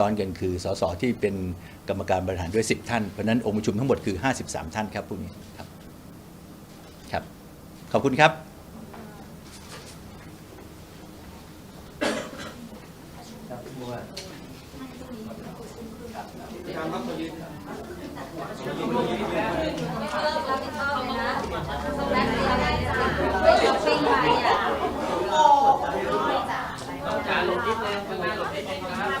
ตอนกันคือสสที่เป็นกรรมการบริหารด้วย 10 ท่าน เพราะนั้นองค์ประชุมทั้งหมดคือ 53 ท่านครับพวกนี้ครับครับ ขอบคุณครับการลงนิดนึงข้างหน้าลงนิดนึงครับ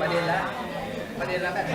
ประเด็นแล้วประเด็นแล้วแบบ